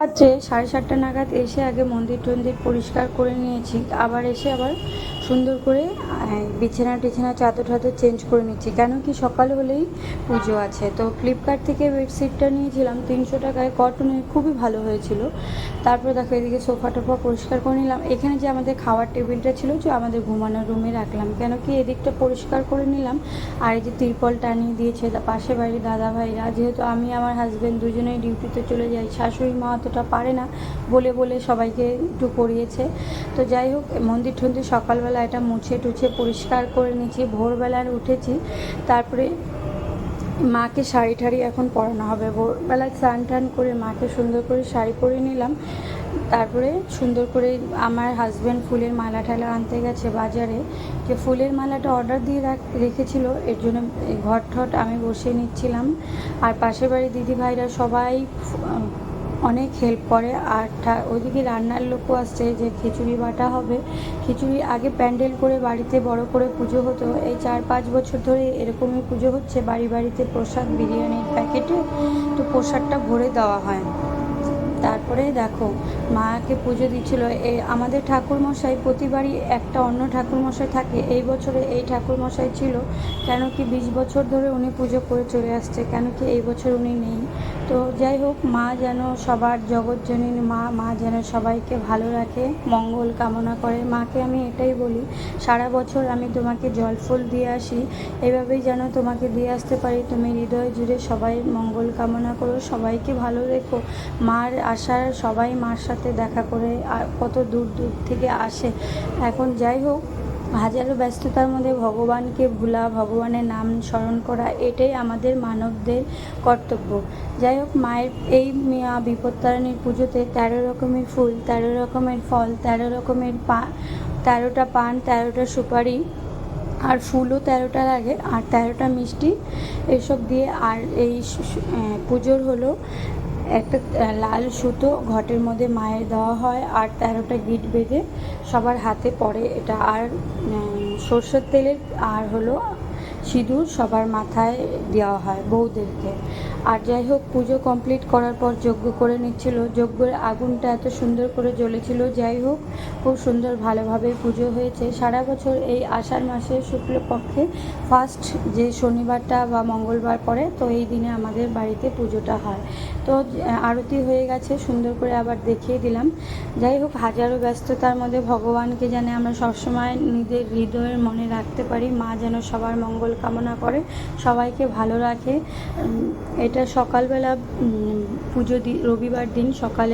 রাত্রে সাড়ে সাতটা নাগাদ এসে আগে মন্দির টন্দির পরিষ্কার করে নিয়েছি। আবার এসে আবার সুন্দর করে বিছানা টিছানা, চাদর টাদর চেঞ্জ করে নিচ্ছি। কেন কি সকাল হলেই পুজো আছে। তো ফ্লিপকার্ট থেকে বেডশিটটা নিয়েছিলাম, তিনশো টাকায় কটনের খুবই ভালো হয়েছিল। তারপর দেখো এদিকে সোফা টোফা পরিষ্কার করে নিলাম। এখানে যে আমাদের খাওয়ার টেবিলটা ছিল যে আমাদের ঘুমানোর রুমে রাখলাম। কেন কি এদিকটা পরিষ্কার করে নিলাম। আর এই যে তিরপল টানিয়ে দিয়েছে, পাশে বাড়ির দাদা ভাইরা যেহেতু আমি, আমার হাজব্যান্ড দুজনেই ডিউটিতে চলে যাই, শাশুড়ি মা অতটা পারে না, বলে বলে সবাইকে একটু করিয়েছে। তো যাই হোক, মন্দির টন্দির সকালবেলা এটা মুছে টুছে পরিষ্কার করে নিয়েছি ভোরবেলার উঠেছি। তারপরে মাকে শাড়ি ঠাড়ি এখন পরানো হবে। ভোরবেলায় স্নান টান করে মাকে সুন্দর করে শাড়ি পরে নিলাম। তারপরে সুন্দর করে আমার হাজব্যান্ড ফুলের মালা ঠালা আনতে গেছে বাজারে। যে ফুলের মালাটা অর্ডার দিয়ে রাখ, রেখেছিল, এর জন্য ঘর ঠট আমি বসে নিচ্ছিলাম। আর পাশের বাড়ির দিদি ভাইরা সবাই অনেক হেল্প করে। আর ওইদিকে রান্নার লোকও আসছে যে খিচুড়ি বাটা হবে। খিচুড়ি আগে প্যান্ডেল করে বাড়িতে বড় করে পুজো হতো। এই চার পাঁচ বছর ধরে এরকমই পুজো হচ্ছে বাড়ি বাড়িতে প্রসাদ, বিরিয়ানির প্যাকেটে। তো প্রসাদটা ভরে দেওয়া হয়। তারপরে দেখো, মাকে পুজো দিচ্ছিল। এই আমাদের ঠাকুরমশাই প্রতিবারই একটা অন্য ঠাকুরমশাই থাকে। এই বছরে এই ঠাকুরমশাই ছিল, কেন কি বিশ বছর ধরে উনি পুজো করে চলে আসছে, কেন কি এই বছর উনি নেই। তো যাই হোক, মা যেন সবার জগৎজনীন মা মা যেন সবাইকে ভালো রাখে, মঙ্গল কামনা করে। মাকে আমি এটাই বলি, সারা বছর আমি তোমাকে জল ফুল দিয়ে আসি, এভাবেই যেন তোমাকে দিয়ে আসতে পারি। তুমি হৃদয় জুড়ে সবাই মঙ্গল কামনা করো, সবাইকে ভালো রেখো। মার আসার, সবাই মার সাথে দেখা করে কত দূর দূর থেকে আসে। এখন যাই হোক, হাজারো ব্যস্ততার মধ্যে ভগবানকে ভোলা, ভগবানের নাম স্মরণ করা, এটাই আমাদের মানবদের কর্তব্য। যাই হোক, মায়ের এই মিয়া বিপত্তারিণীর পুজোতে তেরো রকমের ফুল, তেরো রকমের ফল, তেরো রকমের পা, তেরোটা পান, তেরোটা সুপারি, আর ফুলও তেরোটা লাগে, আর তেরোটা মিষ্টি, এসব দিয়ে আর এই পুজোর হলো একটা লাল সুতো ঘটের মধ্যে মায়ের দেওয়া হয় আর তেরোটা গিট বেঁধে সবার হাতে পড়ে এটা। আর সর্ষের তেলের আর হলো সিঁদুর সবার মাথায় দেওয়া হয় বউদেরকে। আর যাই হোক, পুজো কমপ্লিট করার পর যজ্ঞ করে নিচ্ছিল। যজ্ঞের আগুনটা এত সুন্দর করে জ্বলেছিল, যাই হোক, খুব সুন্দর ভালোভাবে পুজো হয়েছে। সারা বছর এই আষাঢ় মাসে শুক্লপক্ষে ফার্স্ট যে শনিবারটা বা মঙ্গলবার পরে তো এই দিনে আমাদের বাড়িতে পুজোটা হয়। তো আরতি হয়ে গেছে, সুন্দর করে আবার দেখিয়ে দিলাম। যাই হোক, হাজারো ব্যস্ততার মধ্যে ভগবানকে যেন আমরা সবসময় নিজের হৃদয়ের মনে রাখতে পারি, মা যেন সবার মঙ্গল কামনা করে, সবাইকে ভালো রাখে। এটা সকালবেলা পুজো দি রবিবার দিন সকালে